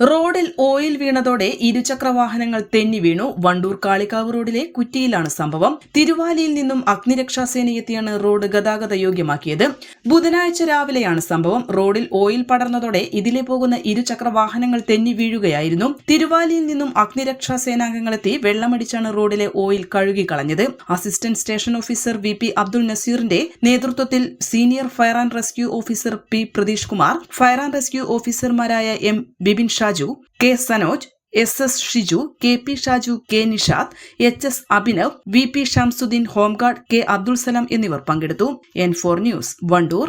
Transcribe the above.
റോഡിൽ ഓയിൽ വീണതോടെ ഇരുചക്ര വാഹനങ്ങൾ തെന്നി വീണു. വണ്ടൂർ കാളിക്കാവ് റോഡിലെ കുറ്റിയിലാണ് സംഭവം. തിരുവാലിയിൽ നിന്നും അഗ്നിരക്ഷാസേനയെത്തിയാണ് റോഡ് ഗതാഗത യോഗ്യമാക്കിയത്. ബുധനാഴ്ച രാവിലെയാണ് സംഭവം. റോഡിൽ ഓയിൽ പടർന്നതോടെ ഇതിലെ പോകുന്ന ഇരുചക്ര വാഹനങ്ങൾ തെന്നി വീഴുകയായിരുന്നു. തിരുവാലിയിൽ നിന്നും അഗ്നിരക്ഷാസേനാംഗങ്ങളെത്തി വെള്ളമടിച്ചാണ് റോഡിലെ oil കഴുകിക്കളഞ്ഞത്. Assistant station officer V P Abdul നസീറിന്റെ നേതൃത്വത്തിൽ senior fire and rescue officer P Pratheesh Kumar fire and rescue ഓഫീസർമാരായ M Bipin Shaju K Sanoj S S Shiju K P Shaju K Nishad H S Abhinav V P Shamsuddin home guard K Abdul Salam എന്നിവർ പങ്കെടുത്തു. N four news Wandoor.